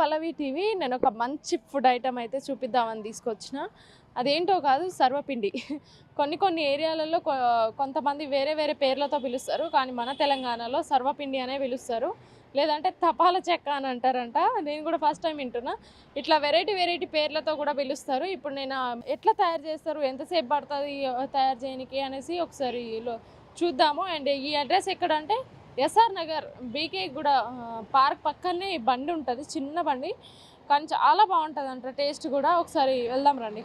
పల్లవి TV నేను ఒక మంచి ఫుడ్ ఐటమ్ అయితే చూపిద్దామని తీసుకొచ్చిన. అదేంటో కాదు సర్వపిండి. కొన్ని కొన్ని ఏరియాలలో కొ- కొంతమంది వేరే వేరే పేర్లతో పిలుస్తారు కానీ మన తెలంగాణలో సర్వపిండి అనే పిలుస్తారు. లేదంటే తపాల చెక్క అని అంటారంట. నేను కూడా ఫస్ట్ టైం వింటున్నా. ఇట్లా వెరైటీ వెరైటీ పేర్లతో కూడా పిలుస్తారు. ఇప్పుడు నేను ఎట్లా తయారు చేస్తారు ఎంతసేపు పడుతుంది తయారు చేయడానికి అనేసి ఒకసారి చూద్దాము. అండ్ ఈ అడ్రస్ ఎక్కడంటే SR Nagar BK Guda park పక్కనే బండి ఉంటుంది చిన్న బండి. కానీ చాలా బాగుంటుంది అంట టేస్ట్ కూడా. ఒకసారి వెళ్దాం రండి.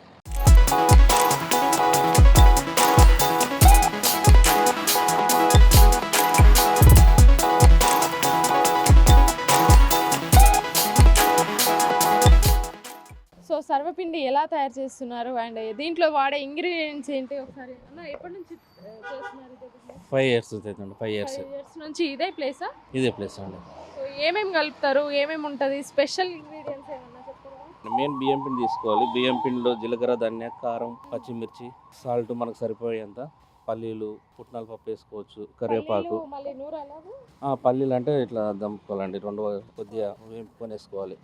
ఎలా తయారు చేస్తున్నారు అండ్ దీంట్లో వాడే ఇంగ్రీడియంట్స్ ఏంటి ఒకసారి అన్న? ఎప్పటి నుంచి చేస్తున్నారు? ఫైవ్ ఇయర్స్ అవుతుందండి ఫైవ్ ఇయర్స్ ఇయర్స్ నుంచి ఇదే ప్లేసా ఇదే ప్లేస్ అండి. ఏమేమి కలుపుతారు ఏమేమి ఉంటుంది? స్పెషల్ ఇంగ్రీడియంట్స్ ఏమన్నా మెయిన్ బియ్యం పిండి తీసుకోవాలి. బియ్యం పిండిలో జీలకర్ర ధనియా కారం పచ్చిమిర్చి సాల్ట్ మనకు సరిపోయేంత. పల్లీలు పుట్నాల పప్పు వేసుకోవచ్చు కరివేపాకు. పల్లీలు అంటే ఇట్లా దంపుకోవాలండి. రెండు కొద్దిగా వేపుకొని వేసుకోవాలి.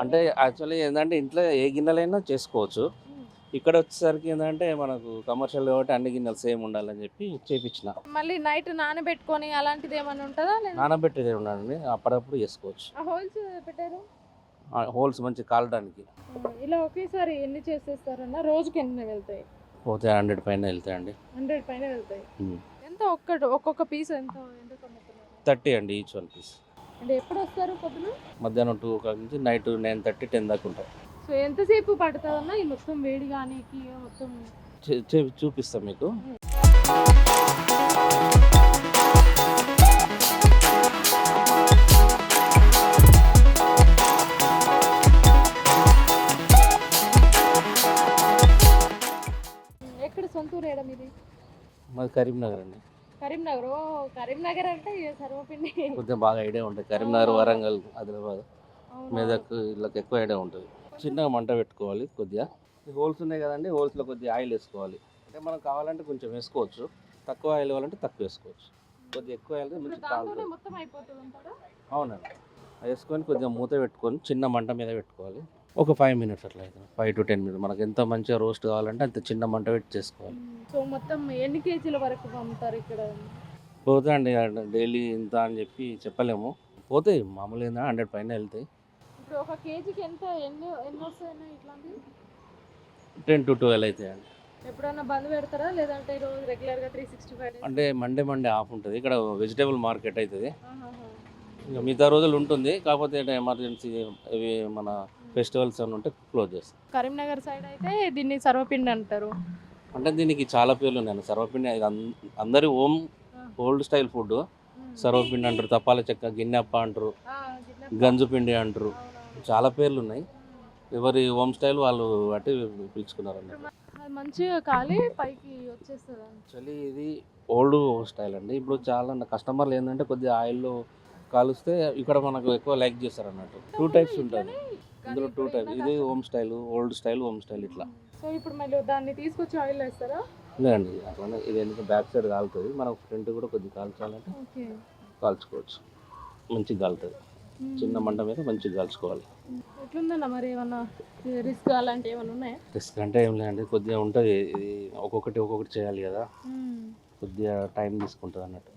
అంటే యాక్చువల్లీ ఏంటంటే ఇంట్లో ఏ గిన్నెలైనా చేసుకోవచ్చు. ఇక్కడ వచ్చేసరికి ఏంటంటే మనకు కమర్షియల్ కాబట్టి అన్ని గిన్నెలు సేమ్ ఉండాలని చెప్పి చేపించిన. మళ్ళీ నైట్ నానబెట్టుకొని అలాంటిది ఏమైనా ఉంటుందా లేదా? నానబెట్టేది ఉండండి అప్పుడప్పుడు చేసుకోవచ్చు. హోల్స్ పెట్టారు? హోల్స్ మంచి కాలడానికి. ఇలా ఒకేసారి ఎన్ని చేసేస్తారన్న రోజుకి ఎన్ని వెళ్తాయి? పోతే హండ్రెడ్ పైన వెళ్తాయండి. హండ్రెడ్ పైన వెళ్తాయి. ఎంత ఒక్క ఒక్కొక్క పీస్ ఎంత థర్టీ అండి ఈచ్ వన్ పీస్. అంటే ఎప్పుడు వస్తారు పొద్దున? మధ్యాహ్నం టూ ఓ నుంచి నైట్ నైన్ థర్టీ టెన్ దాకా ఉంటాయి సో ఎంతసేపు పడుతుందన్న ఈ మొత్తం వేడి కానీ మొత్తం చూపిస్తాం మీకు. ఎక్కడ సొంతూరు ఏడా మీది? మాది కరీంనగర్ అండి. కరీంనగర్. ఓ కరీంనగర్ అంటే ఇక సర్వపిండి. కొద్దిగా బాగా ఐడియా ఉంటుంది. కరీంనగర్ వరంగల్ ఆదిలాబాద్? మెదక్ ఇళ్ళకి ఎక్కువ ఐడియా ఉంటుంది. చిన్నగా మంట పెట్టుకోవాలి కొద్దిగా. హోల్స్ ఉన్నాయి కదండి హోల్స్లో కొద్దిగా ఆయిల్ వేసుకోవాలి. అంటే మనం కావాలంటే కొంచెం వేసుకోవచ్చు. తక్కువ ఆయిల్ కావాలంటే తక్కువ వేసుకోవచ్చు. కొద్దిగా ఎక్కువ ఆయిల్ మంచి అవునండి. వేసుకొని కొద్దిగా మూత పెట్టుకొని చిన్న మంట మీద పెట్టుకోవాలి. ఒక ఫైవ్ మినిట్స్ అట్లా అయితే ఫైవ్ టు టెన్ మినిట్స్. మనకు ఎంత మంచిగా రోస్ట్ కావాలంటే అంత చిన్న మంట పెట్టి చేసుకోవాలి. సో మొత్తం ఎన్ని కేజీల వరకు పంపుతారు ఇక్కడ? పోతే అండి డైలీ ఇంత అని చెప్పి చెప్పలేము. పోతాయి మామూలు ఏందా హండ్రెడ్ పైన వెళ్తాయి. ఇప్పుడు ఒక కేజీకి ఎంత ఎన్ని ఎన్ని వస్తాయన్న ఇట్లాంటివి టెన్ టు ట్వెల్వ్ అవుతాయి అండి ఎప్పుడైనా బంద్ పెడతారా? లేదంటే రోజు రెగ్యులర్గా త్రీ సిక్స్టీ ఫైవ్ అంటే మండే మండే ఆఫ్ ఉంటుంది. ఇక్కడ వెజిటేబుల్ మార్కెట్ అవుతుంది ఇంకా మిగతా రోజులు ఉంటుంది. కాకపోతే ఎమర్జెన్సీ ఇవి మన ఫెస్టివల్స్ అని ఉంటే క్లోజ్ చేస్తాం. కరీంనగర్ సైడ్ అయితే దీన్ని సర్వపిండి అంటారు. అంటే దీనికి చాలా పేర్లు ఉన్నాయి సర్వపిండి ఇది అందరి home old style food sarvapindi అంటారు తప్పాల చెక్క గిన్నెప్ప అంటారు ఆ, గిన్నె- గంజు పిండి అంటారు. చాలా పేర్లు ఉన్నాయి. ఎవరి హోమ్ స్టైల్ వాళ్ళు బట్టి పిలుచుకున్నారు మంచిగా కాలి పైకి వచ్చేస్తుంది? యాక్చువల్లీ ఇది ఓల్డ్ స్టైల్ అండి. ఇప్పుడు చాలా కస్టమర్లు ఏంటంటే కొద్దిగా ఆయిల్లో కాలుస్తే ఇక్కడ మనకు ఎక్కువ లైక్ చేస్తారు అన్నట్టు. టూ టైప్స్ ఉంటుంది ఇందులో టూ టైప్స్ ఇది home style old style home style ఇట్లా. సో ఇప్పుడు మళ్ళీ దాన్ని తీసుకొచ్చి ఆయిల్ వేస్తారా? లేదండి అట్లానే ఇది ఎందుకు బ్యాక్ సైడ్ కాలుతుంది. మనం ఫ్రంట్ కూడా కొద్దిగా కాల్చాలంటే కాల్చుకోవచ్చు. మంచిగా కాలుతుంది. చిన్న మంట మీద మంచిగా కాల్చుకోవాలి. ఎట్లుందన్న మరి ఏమన్నా రిస్క్ అలాంటివి ఏమన్నా ఉన్నాయా? రిస్క్ అంటే ఏం లేదండి కొద్దిగా ఉంటుంది. ఇది ఒక్కొక్కటి ఒక్కొక్కటి చేయాలి కదా. కొద్దిగా టైం తీసుకుంటుంది అన్నట్టు.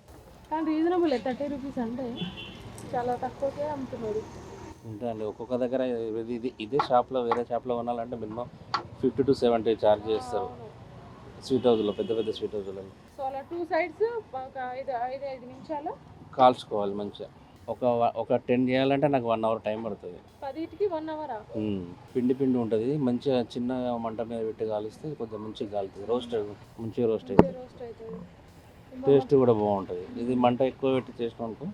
కానీ రీజనబుల్ థర్టీ రూపీస్ అంటే చాలా తక్కువకే అమ్ముతున్నారు. అండి ఒక్కొక్క దగ్గర ఇది ఇది ఇదే షాప్లో వేరే షాప్లో కొనాలంటే minimum fifty to seventy charge చేస్తారు. స్వీట్ హౌస్లో పెద్ద పెద్ద స్వీట్ హౌస్లో సో అలా టూ సైడ్స్ ఒక ఐదు ఐదు ఐదు నిమిషాలు? కాల్చుకోవాలి మంచిగా. ఒక ఒక టెన్ చేయాలంటే నాకు వన్ అవర్ టైం పడుతుంది. పదిటికి వన్ అవరా. పిండి పిండి ఉంటుంది. మంచిగా చిన్న మంట మీద పెట్టి కాలిస్తే కొంచెం మంచిగా కాలుతుంది. రోస్ట్ మంచిగా రోస్ట్ అవుతుంది టేస్ట్ కూడా బాగుంటుంది. ఇది మంట ఎక్కువ పెట్టి చేసినాం అనుకో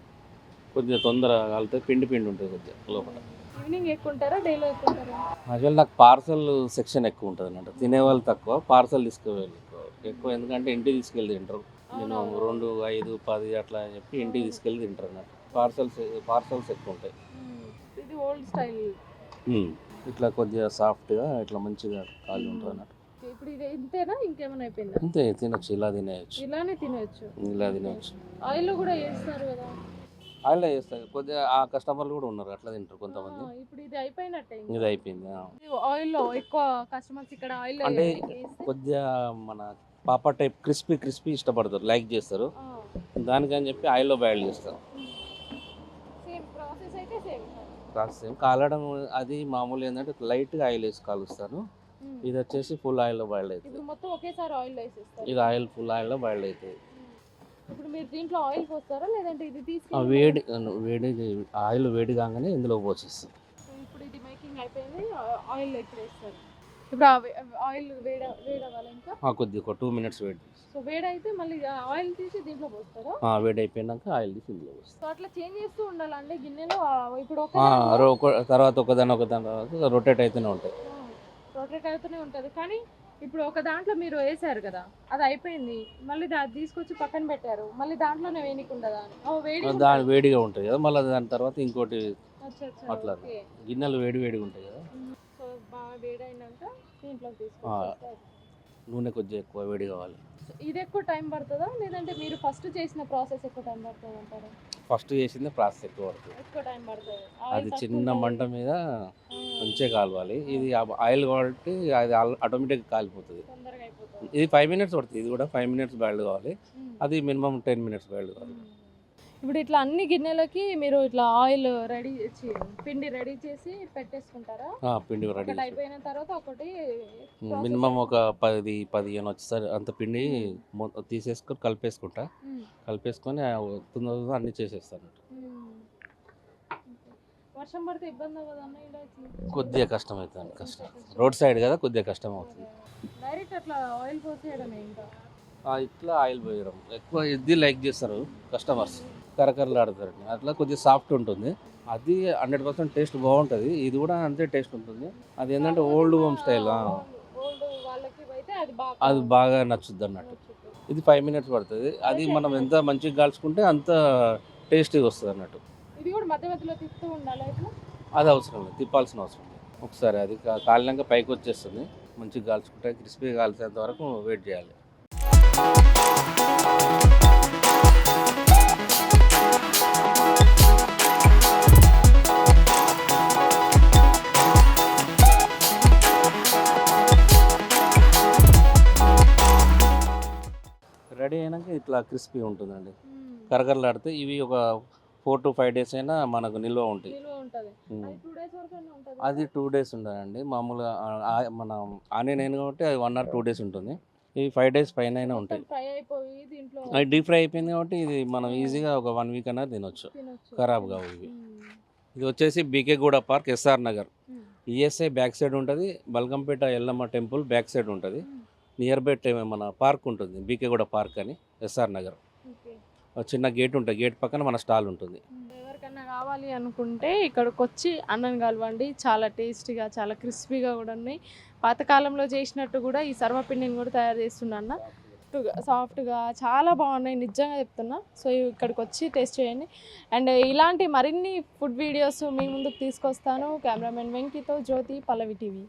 కొద్దిగా తొందరగా కాలుతుంది పిండి పిండి ఉంటుంది కొద్దిగా లోపల. ఈవినింగ్ ఎక్కువ ఉంటారా డైలో ఎక్కువ ఉంటారా యాక్చువల్ నాకు పార్సల్ సెక్షన్ ఎక్కువ ఉంటుంది అన్నట్టు తినేవాళ్ళు తక్కువ పార్సల్ తీసుకువెళ్ళి ఎక్కువ. ఎక్కువ ఎందుకంటే ఇంటికి తీసుకెళ్ళి తింటారు. నేను రెండు ఐదు పది అట్లా అని చెప్పి ఇంటికి తీసుకెళ్ళి తింటారు అన్నట్టు పార్సల్స్ పార్సల్స్ ఎక్కువ ఉంటాయి ఇది ఓల్డ్ స్టైల్. ఇట్లా కొద్దిగా సాఫ్ట్గా ఇట్లా మంచిగా కాలి ఉంటుంది అన్నట్టు ఇప్పుడు ఇది ఇంతేనా? ఇంకేమైనా అయిపోయిందా? అంతే తినొచ్చు. ఇలా తినేయచ్చు. ఇలానే తినవచ్చు ఇలా తినవచ్చు ఆయిల్ కూడా వేస్తారు కదా. ఆయిల్ చేస్తారు. కొద్దిగా ఆ కస్టమర్లు కూడా ఉన్నారు అట్లా తింటారు కొంతమంది. ఇప్పుడు ఇది అయిపోయినట్టే. ఇది అయిపోయింది ఆ. ఆయిల్లో ఎక్కువ కస్టమర్స్ ఇక్కడ ఆయిల్ అంటే కొద్దిగా మన పాప టైప్ క్రిస్పీ క్రిస్పీ ఇష్టపడతారు లైక్ చేస్తారు. దానికని చెప్పి ఆయిల్లో బాయిల్ చేస్తారు. ప్రాసెస్ ఏం కాలడం అది మామూలు ఏంటంటే లైట్గా ఆయిల్ వేసి కాలుస్తాను. ఇది వచ్చేసి ఫుల్ ఆయిల్లో బాయిల్ అవుతుంది. ఇప్పుడు మొత్తం ఒకేసారి ఆయిల్ ఇది ఆయిల్ ఫుల్ ఆయిల్లో బాయిల్ అవుతుంది. ఇప్పుడు మీరు దీంట్లో ఆయిల్ పోస్తారా? లేదంటే ఇది ఆ తీసుకుని వేడి వేడి ఆయిల్ వేడి కాగానే ఇందులో పోసేస్తాం. ఇప్పుడు ఇది మేకింగ్ అయిపోయింది ఆయిల్ ఇప్పుడు వేస్తారు. ఇప్పుడు ఆయిల్ వేడ వేడవ్వాలి ఇంకా? ఆ, కొద్దిగా ఒక టూ మినిట్స్ వేడి సో వేడైతే మళ్ళీ ఆయిల్ తీసి దీంట్లో పోస్తారా? వేడి అయిపోయినాక ఆయిల్ తీసి ఇందులో పోస్తాం. సో అట్లా చేంజ్ చేస్తూ ఉండాలండి గిన్నెలో ఇప్పుడు ఒక తర్వాత ఒకదాని ఒకదాని తర్వాత రొటేట్ అయితేనే ఉంటాయి. రొటేట్ అవుతూనే ఉంటుంది. కానీ ఇప్పుడు ఒక దాంట్లో మీరు వేసారు కదా అది అయిపోయింది. మళ్ళీ దాన్ని తీసుకొచ్చి పక్కన పెట్టారు. మళ్ళీ దాంట్లోనే వేయనీకి ఉండదా? వేడి దాని వేడిగా ఉంటుంది కదా మళ్ళీ దాని తర్వాత ఇంకోటి అట్లా. గిన్నెలు వేడి వేడిగా ఉంటాయి కదా. సో బాగా వేడైనాక దీంట్లో తీసుకొచ్చేస్తారు నూనె కొద్దిగా ఎక్కువ వేడి కావాలి. ఇది ఎక్కువ టైం పడుతుందా? లేదంటే మీరు ఫస్ట్ చేసిన ప్రాసెస్ ఎక్కువ టైం పడుతుంది అంటారా ఫస్ట్ చేసింది ప్రాసెస్ పడుతుంది. అది చిన్న మంట మీద మంచిగా కాలవాలి. ఇది ఆయిల్ కాబట్టి అది ఆటోమేటిక్గా కాలిపోతుంది. ఇది ఫైవ్ మినిట్స్ పడుతుంది. ఇది కూడా ఫైవ్ మినిట్స్ బాయిల్డ్ కావాలి. అది మినిమం టెన్ మినిట్స్ బాయిల్డ్ కావాలి. ఇప్పుడు ఇట్లా అన్ని గిన్నెలకి మీరు ఇట్లా ఆయిల్ రెడీ పిండి రెడీ చేసి పెట్టేసుకుంటారా? పిండి రెడీ అయిపోయిన తర్వాత ఒకటి మినిమం ఒక పది పదిహేను వచ్చేసరి అంత పిండి తీసేసుకొని కలిపేసుకుంటా. కలిపేసుకొని తొందరగా అన్ని చేసేస్తాను. వర్షం పడితే ఇబ్బంది అవ్వదు? కొద్దిగా కష్టం. అవుతుంది కష్టం. రోడ్ సైడ్ కదా కొద్దిగా కష్టం అవుతుంది డైరెక్ట్ అట్లా ఆయిల్ పోసేయడమే ఇంకా? ఆ, ఇట్లా ఆయిల్ పోయడం. ఎక్కువ ఇది లైక్ చేస్తారు కస్టమర్స్. కరకరలాడతారు అట్లా కొద్దిగా సాఫ్ట్ ఉంటుంది. అది హండ్రెడ్ పర్సెంట్ టేస్ట్ బాగుంటుంది. ఇది కూడా అంతే టేస్ట్ ఉంటుంది. అది ఏంటంటే ఓల్డ్ హోమ్ స్టైల్ అది బాగా నచ్చుద్ది అన్నట్టు. ఇది ఫైవ్ మినిట్స్ పడుతుంది. అది మనం ఎంత మంచిగా కాల్చుకుంటే అంత టేస్టీగా వస్తుంది అన్నట్టు. అది అవసరం లేదు. తిప్పాల్సిన అవసరం లేదు. ఒకసారి అది కాలినాక పైకి వచ్చేస్తుంది. మంచిగా కాల్చుకుంటే క్రిస్పీగా కాల్చేంత వరకు వెయిట్ చేయాలి. ఇట్లా క్రిస్పీ ఉంటుందండి. కరకరలాడితే ఇవి ఒక ఫోర్ టు ఫైవ్ డేస్ అయినా మనకు నిల్వ ఉంటాయి. అది టూ డేస్ ఉండదండి మామూలుగా మన ఆనియన్ అయిన కాబట్టి అది వన్ ఆర్ టూ డేస్ ఉంటుంది. ఇవి ఫైవ్ డేస్ పైన అయినా ఉంటాయి. అది డీప్ ఫ్రై అయిపోయింది కాబట్టి ఇది మనం ఈజీగా ఒక వన్ వీక్ అయినా తినొచ్చు. ఖరాబ్ కావు ఇవి. ఇది వచ్చేసి BK Guda park SR Nagar. ESI back side ఉంటుంది. Balkampet Yellamma temple back side ఉంటుంది. నియర్ బై మన పార్క్ ఉంటుంది బీకేగూడ పార్క్ అని ఎస్ఆర్ నగర్. చిన్న గేట్ ఉంటుంది గేట్ పక్కన మన స్టాల్ ఉంటుంది. ఎవరికన్నా కావాలి అనుకుంటే ఇక్కడికి వచ్చి అన్నం కలవండి చాలా టేస్టీగా చాలా క్రిస్పీగా కూడా ఉన్నాయి. పాతకాలంలో చేసినట్టు కూడా ఈ సర్వపిండిని కూడా తయారు చేస్తున్నా సాఫ్ట్గా చాలా బాగున్నాయి నిజంగా చెప్తున్నా. సో ఇక్కడికి వచ్చి టేస్ట్ చేయండి. అండ్ ఇలాంటి మరిన్ని ఫుడ్ వీడియోస్ మీ ముందుకు తీసుకొస్తాను. కెమెరామెన్ వెంకితో జ్యోతి పల్లవి టీవీ.